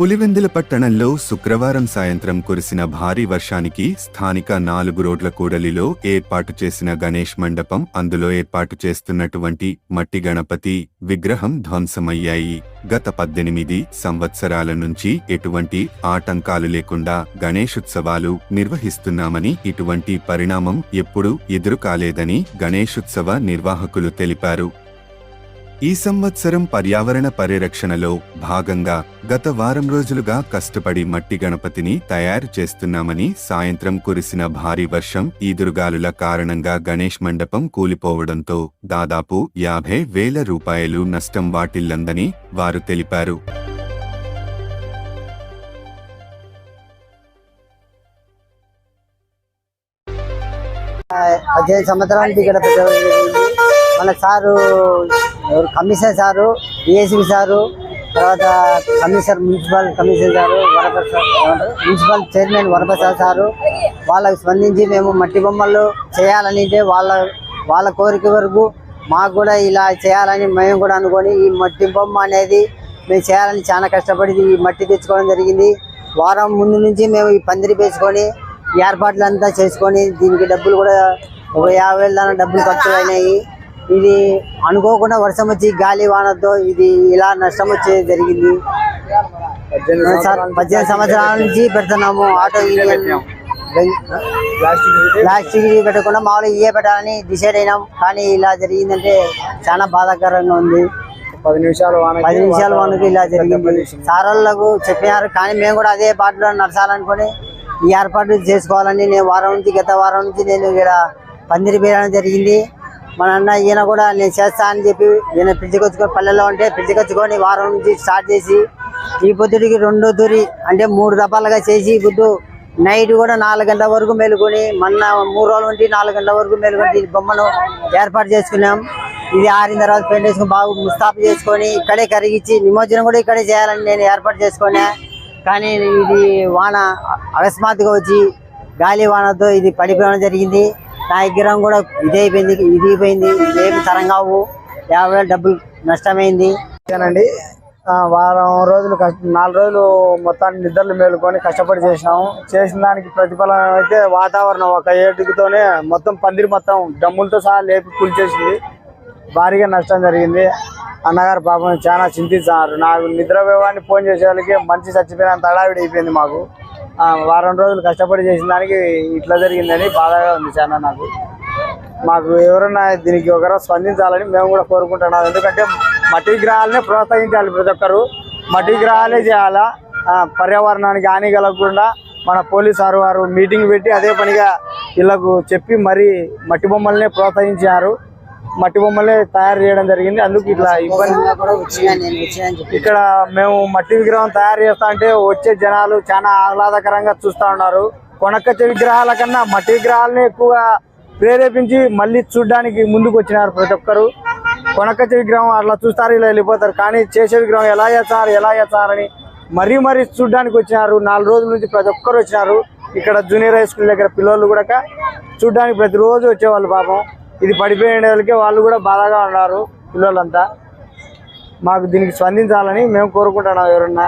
పులివెందుల పట్టణంలో శుక్రవారం సాయంత్రం కురిసిన భారీ వర్షానికి స్థానిక నాలుగు రోడ్ల కూడలిలో ఏర్పాటు చేసిన గణేష్ మండపం అందులో ఏర్పాటు చేస్తున్నటువంటి మట్టి గణపతి విగ్రహం ధ్వంసమయ్యాయి. గత పద్దెనిమిది సంవత్సరాల నుంచి ఎటువంటి ఆటంకాలు లేకుండా గణేశుత్సవాలు నిర్వహిస్తున్నామని ఇటువంటి పరిణామం ఎప్పుడూ ఎదురు కాలేదని గణేశుత్సవ నిర్వాహకులు తెలిపారు. ఈ సంవత్సరం పర్యావరణ పరిరక్షణలో భాగంగా గత వారం రోజులుగా కష్టపడి మట్టి గణపతిని తయారు చేస్తున్నామని సాయంత్రం కురిసిన భారీ వర్షం ఈదురుగాలుల కారణంగా గణేష్ మండపం కూలిపోవడంతో దాదాపు యాభై వేల రూపాయలు నష్టం వాటిల్లందని వారు తెలిపారు. అదే సంవత్సరానికి ఇక్కడ మన సారు ఎవరు కమిషనర్ సారు డిఎస్పి సారు తర్వాత commissioner municipal commissioner sir Varaprasad municipal chairman Varaprasad sir వాళ్ళకి స్పందించి మేము మట్టి బొమ్మలు చేయాలని వాళ్ళ వాళ్ళ కోరిక వరకు మాకు కూడా ఇలా చేయాలని మేము కూడా అనుకొని ఈ మట్టి బొమ్మ అనేది మేము చేయాలని చాలా కష్టపడి ఈ మట్టి తెచ్చుకోవడం జరిగింది. వారం ముందు నుంచి మేము ఈ పందిరి పెంచుకొని ఏర్పాట్లంతా ఏర్పాట్లు అంతా చేసుకొని దీనికి డబ్బులు కూడా ఒక యాభై వేల దాకా డబ్బులు ఖర్చు అయినాయి. ఇది అనుకోకుండా వర్షం వచ్చి గాలి వానతో ఇది ఇలా నష్టం వచ్చేది జరిగింది. పద్దెనిమిది సంవత్సరాల నుంచి పెడుతున్నాము. ఆటో ప్లాస్టిక్ పెట్టకుండా మామూలుగా ఇవే పెట్టాలని డిసైడ్ అయినాం. కానీ ఇలా జరిగిందంటే చాలా బాధాకరంగా ఉంది. పది నిమిషాలు వానకి పది నిమిషాల వరకు ఇలా జరిగింది. సార్ వాళ్ళకు చెప్పినారు కానీ మేము కూడా అదే బాటలో నడచాలనుకొని ఈ ఏర్పాట్లు చేసుకోవాలని నేను వారం నుంచి గత వారం నుంచి నేను ఇక్కడ పందిరి వేయడం జరిగింది. మన అన్న ఈయన కూడా నేను చేస్తా అని చెప్పి ఈయన పిలిచికొచ్చుకొని పల్లెల్లో ఉంటే పిలిచికొచ్చుకొని వారం నుంచి స్టార్ట్ చేసి ఈ పొద్దుడికి రెండో తూరి అంటే మూడు దఫాలుగా చేసి గుడ్డు నైట్ కూడా నాలుగు గంటల వరకు మేలుకొని మొన్న మూడు రోజుల నుండి నాలుగు గంటల వరకు మేలుకొని బొమ్మను ఏర్పాటు చేసుకున్నాం. ఇది ఆరిన తర్వాత పెయింట్ వేసుకుని బాగు ముస్తాపు చేసుకొని ఇక్కడే కరిగించి నిమజ్జనం కూడా ఇక్కడే చేయాలని నేను ఏర్పాటు చేసుకున్నా. కానీ ఇది వాన అకస్మాత్తుగా వచ్చి గాలి వానతో ఇది పడిపోవడం జరిగింది. నా కూడా ఇదైపోయింది ఇదిపోయింది. ఇదేమి తరం కావు. యాభై డబ్బులు నష్టమైంది. అండి వారం రోజులు కష్ట నాలుగు రోజులు మొత్తాన్ని నిద్రలు మేలుకొని కష్టపడి చేసినాము. చేసిన దానికి ప్రతిఫలం అయితే వాతావరణం ఒక ఏటుకుతోనే మొత్తం పందిరి మొత్తం డమ్ములతో సహా లేపి కూల్చేసింది. భారీగా నష్టం జరిగింది. అన్నగారు పాపం చాలా చింతించారు. నాకు నిద్ర వ్యవహాన్ని ఫోన్ చేసే వాళ్ళకి మంచి చచ్చిపోయినంత హడావిడి అయిపోయింది మాకు. వారం రోజులు కష్టపడి చేసిన దానికి ఇట్లా జరిగిందని బాధగా ఉంది చాలా నాకు. మాకు ఎవరన్నా దీనికి ఒకరు స్పందించాలని మేము కూడా కోరుకుంటున్నాం. ఎందుకంటే మట్టి విగ్రహాలనే ప్రోత్సహించాలి ప్రతి ఒక్కరు. మట్టి విగ్రహాలే చేయాలా? పర్యావరణానికి హాని కలగకుండా మన పోలీసు వారు వారు మీటింగ్ పెట్టి అదే పనిగా వీళ్ళకు చెప్పి మరి మట్టి బొమ్మల్ని ప్రోత్సహించారు. మట్టి బొమ్మలే తయారు చేయడం జరిగింది. అందుకు ఇట్లా ఇబ్బంది ఇక్కడ మేము మట్టి విగ్రహం తయారు చేస్తా అంటే వచ్చే జనాలు చాలా ఆహ్లాదకరంగా చూస్తా ఉన్నారు. కొనక్కచ్చే విగ్రహాల కన్నా మట్టి విగ్రహాలని ఎక్కువగా ప్రేరేపించి మళ్ళీ చూడడానికి ముందుకు వచ్చినారు ప్రతి ఒక్కరు. కొనక్కచ్చే విగ్రహం అట్లా చూస్తారు ఇలా వెళ్ళిపోతారు. కానీ చేసే విగ్రహం ఎలా చేస్తారు ఎలా చేస్తారని మరీ మరీ చూడడానికి వచ్చినారు. నాలుగు రోజుల నుంచి ప్రతి ఒక్కరు వచ్చినారు. ఇక్కడ జూనియర్ హై స్కూల్ దగ్గర పిల్లలు కూడా చూడడానికి ప్రతిరోజు వచ్చేవాళ్ళు పాపం. ఇది పడిపోయిన వాళ్ళకే వాళ్ళు కూడా బాధగా ఉన్నారు పిల్లలంతా. మాకు దీనికి స్పందించాలని మేము కోరుకుంటున్నాం ఎవరన్నా.